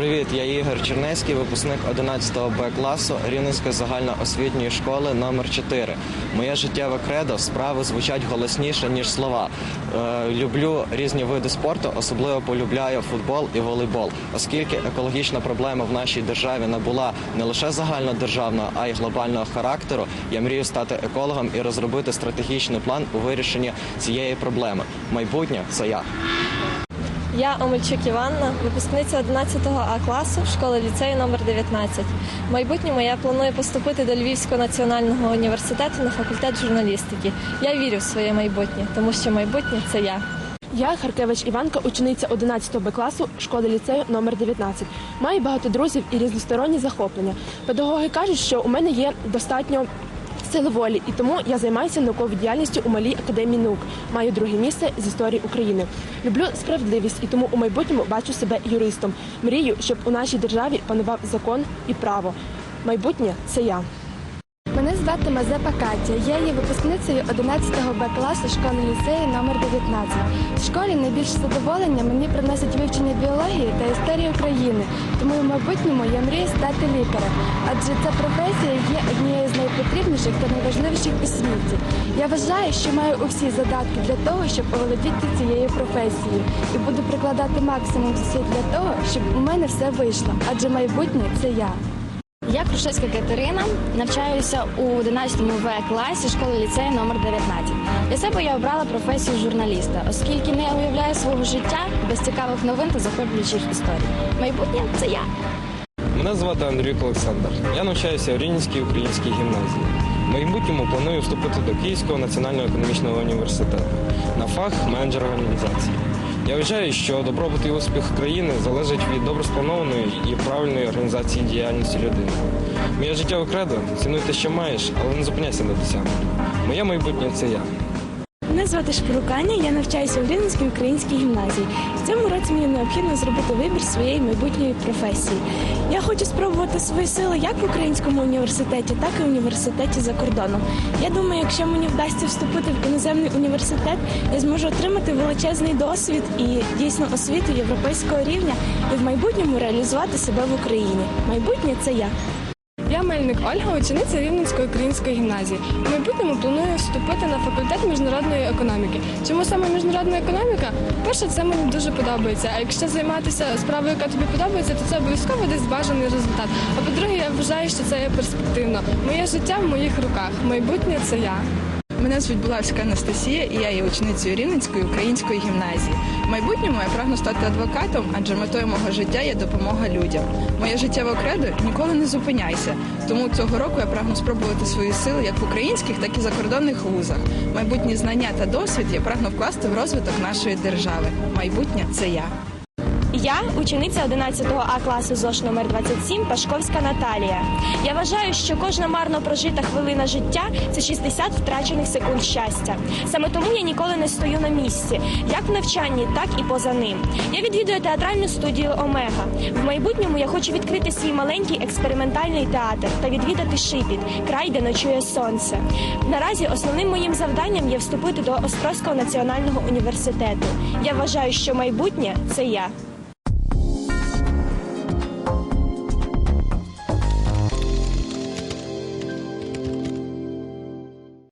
Привіт, я Ігор Чернецький, випускник 11 Б класу Рівненської загальноосвітньої школи номер 4 Моє життєве кредо справи звучать голосніше ніж слова. Е, люблю різні види спорту, особливо полюбляю футбол і волейбол, оскільки екологічна проблема в нашій державі набула не лише загальнодержавного, а й глобального характеру. Я мрію стати екологом і розробити стратегічний план у вирішенні цієї проблеми. Майбутнє це я. Я Омельчук Іванна, випускниця 11 А класу школи ліцею номер 19. В майбутньому я планую поступити до Львівського національного університету на факультет журналістики. Я вірю в своє майбутнє, тому що майбутнє це я. Я Харкевич Іванка, учениця 11 Б класу школи ліцею номер 19. Маю багато друзів і різносторонні захоплення. Педагоги кажуть, що у мене є достатньо сили волі, і тому я займаюся науковою діяльністю у малій академії наук. Маю друге місце з історії України. Люблю справедливість і тому у майбутньому бачу себе юристом. Мрію, щоб у нашій державі панував закон і право. Майбутнє це я. Мене звати Мазепа Катя. Я є випускницею 11-го Б класу школи ліцею номер 19. В школі найбільше задоволення мені приносить вивчення біології та історії України. Тому в майбутньому я мрію стати лікарем, адже ця професія є однією з найпотрібніших та найважливіших у світі. Я вважаю, що маю усі задатки для того, щоб оволодіти цією професією, і буду прикладати максимум зусиль для того, щоб у мене все вийшло, адже майбутнє це я. Я Крушевська Катерина, навчаюся у 11 В класі школи ліцею номер 19. Для себе я обрала професію журналіста, оскільки не уявляю свого життя без цікавих новин та захоплюючих історій. Майбутнє це я. Мене звати Андрюк Олександр. Я навчаюся в Рівненській українській гімназії. В майбутньому планую вступити до Київського національного економічного університету на фах менеджер організації. Я вважаю, що добробут і успіх країни залежить від добре спланованої і правильної організації діяльності людини. Моє життєве кредо цінуй те, що маєш, але не зупиняйся на досягненні. Моє майбутнє це я. Мене звати Шпоруканя, я навчаюся в Рівненській українській гімназії. В цьому році мені необхідно зробити вибір своєї майбутньої професії. Я хочу спробувати свої сили як в українському університеті, так і в університеті за кордоном. Я думаю, якщо мені вдасться вступити в іноземний університет, я зможу отримати величезний досвід і дійсно освіту європейського рівня і в майбутньому реалізувати себе в Україні. Майбутнє це я. Я Мельник Ольга, учениця Рівненської української гімназії. В майбутньому планую вступити на факультет міжнародної економіки. Чому саме міжнародна економіка? Перше, це мені дуже подобається. А якщо займатися справою, яка тобі подобається, то це обов'язково десь бажаний результат. А по-друге, я вважаю, що це є перспективно. Моє життя в моїх руках. Майбутнє це я. Мене звуть Булавська Анастасія, і я є ученицею Рівненської української гімназії. В майбутньому я прагну стати адвокатом, адже метою мого життя є допомога людям. Моє життєве кредо ніколи не зупиняйся. Тому цього року я прагну спробувати свої сили як в українських, так і закордонних вузах. Майбутні знання та досвід я прагну вкласти в розвиток нашої держави. Майбутнє це я. Я учениця 11 А класу ЗОШ номер 27 Пашковська Наталія. Я вважаю, що кожна марно прожита хвилина життя це 60 втрачених секунд щастя. Саме тому я ніколи не стою на місці, як в навчанні, так і поза ним. Я відвідую театральну студію Омега. В майбутньому я хочу відкрити свій маленький експериментальний театр та відвідати Шипіт, край, де ночує сонце. Наразі основним моїм завданням є вступити до Острозького національного університету. Я вважаю, що майбутнє це я.